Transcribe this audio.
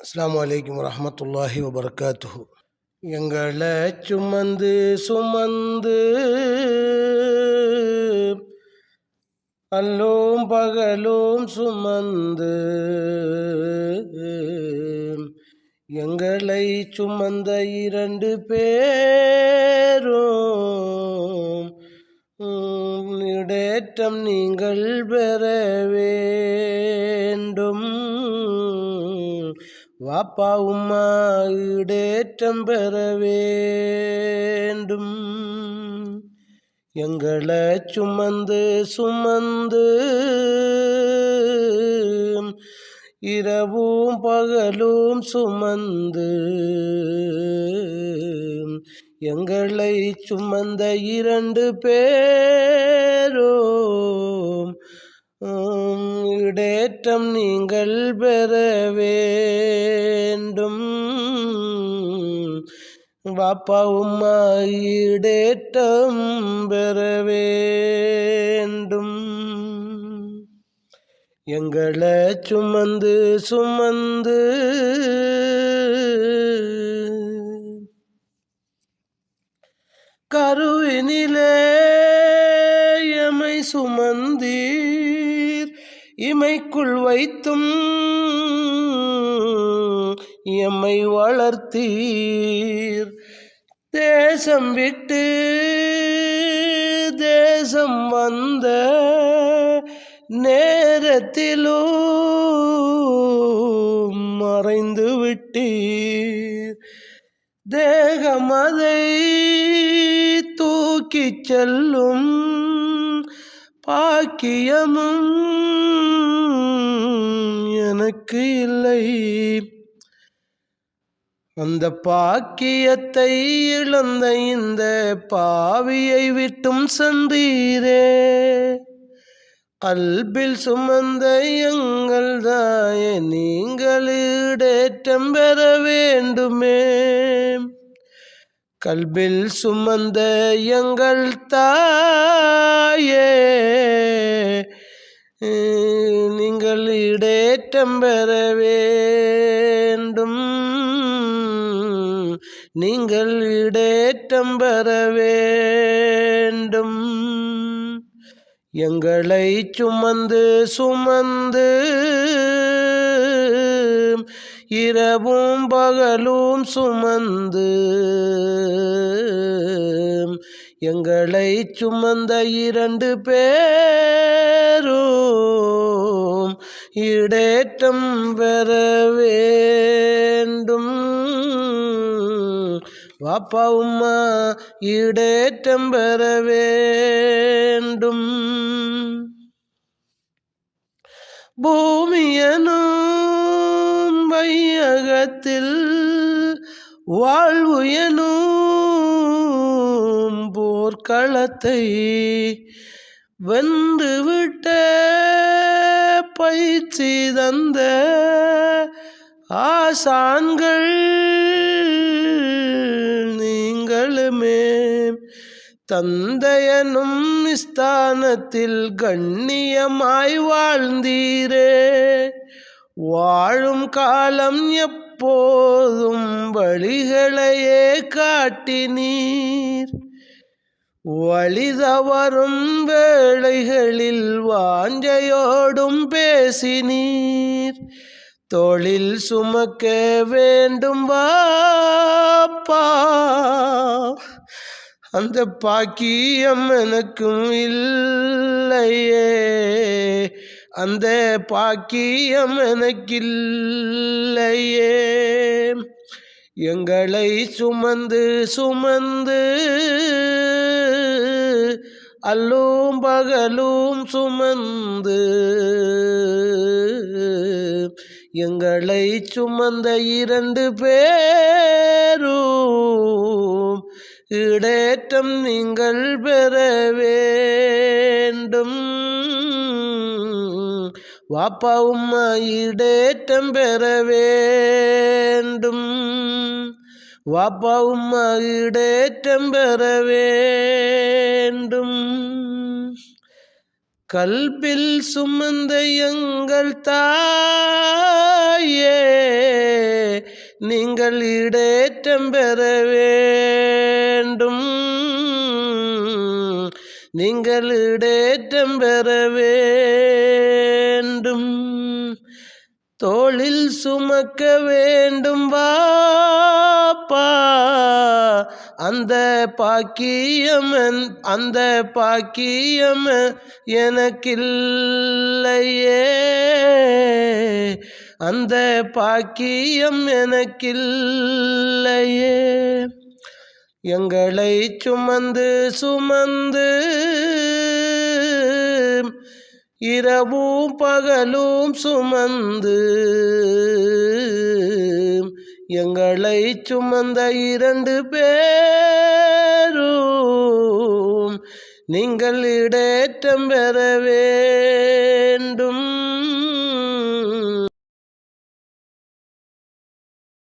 அஸ்லாம் வலைக்கம் வரமத்துல்லாஹி வபர்காத்து எங்களை சுமந்து சுமந்து அல்லும் பகலும் சுமந்து எங்களை சுமந்த இரண்டு பேரும் இடேற்றம் நீங்கள் பெறவே பாப்பா உம்மா இடேற்றம் பெற வேண்டும். எங்களை சுமந்து சுமந்து இரவும் பகலும் சுமந்து எங்களை சுமந்த இரண்டு பேரும் உம், இடேற்றம் நீங்கள் பெற வேண்டும். பாப்பா உம்மா இடேற்றம் பெற வேண்டும். எங்களை சுமந்து சுமந்து கருவினிலே எமை சுமந்தீர். இமைக்குள் வைத்தும் எம்மை வளர்த்தீர். தேசம் விட்டு தேசம் வந்த நேரத்திலும் மறைந்து விட்டீர். தேகமதை தூக்கிச் செல்லும் பாக்கியமும் எனக்கு இல்லை. அந்த பாக்கியத்தை இழந்த இந்த பாவியை விட்டும் சென்றீரே கல்பில் சுமந்த எங்கள் தாய நீங்கள் இடேற்றம் பெற வேண்டுமே. கல்பில் சுமந்த எங்கள் தாயே நீங்கள் இடேற்றம் பெற வேண்டும். நீங்கள் இடேற்றம் பெற வேண்டும். எங்களை சுமந்து சுமந்து இரவும் பகலும் சுமந்து எங்களை சுமந்த இரண்டு பேரும் இடேற்றம் பெற வேண்டும். வாப்பா உம்மா இடேற்றம் பெற வேண்டும். பூமியனும் வையகத்தில் வாழ்வு எனும் போர்க்களத்தை வென்றுவிட்ட பயிற்சி தந்த ஆசான்கள் நீங்களுமே. தந்தையனும் ஸ்தானத்தில் கண்ணியமாய் வாழ்ந்தீரே. வாழும் காலம் எப்போதும் வழிகளையே காட்டி நீர் வழிதவறும் வேளைகளில் வாஞ்சையோடும் பேசினீர். தொழில் சுமக்க வேண்டும் வாப்பா. அந்த பாக்கியம் எனக்கும் இல்லையே. அந்த பாக்கியம் எனக்கில்லையே. எங்களை சுமந்து சுமந்து அல்லும் பகலும் சுமந்து எங்களை சுமந்த இரண்டு பேரும் இடேற்றம் நீங்கள் பெற வேண்டும். வாப்பா உம்மா இடேற்றம் பெற வேண்டும். வாப்பா உம்மா இடேற்றம் பெற வேண்டும். கல்பில் சுமந்த எங்கள் தாயே நீங்கள் இடேற்றம் பெற வேண்டும். நீங்கள் இடேற்றம் பெற வேண்டும் தோளில் சுமக்க வேண்டும் வாப்பா. அந்த பாக்கியம் அந்த பாக்கியம் எனக்கில்லையே. அந்த பாக்கியம் எனக்கில்லையே. எங்களை சுமந்து சுமந்து இரவும் பகலும் சுமந்து எங்களை சுமந்த இரண்டு பேரும் நீங்கள் இடேற்றம் பெற வேண்டும்.